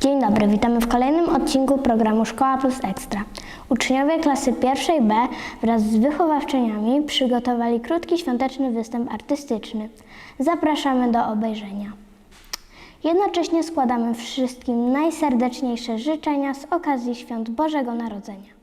Dzień dobry, witamy w kolejnym odcinku programu Szkoła Plus Ekstra. Uczniowie klasy pierwszej B wraz z wychowawczyniami przygotowali krótki świąteczny występ artystyczny. Zapraszamy do obejrzenia. Jednocześnie składamy wszystkim najserdeczniejsze życzenia z okazji świąt Bożego Narodzenia.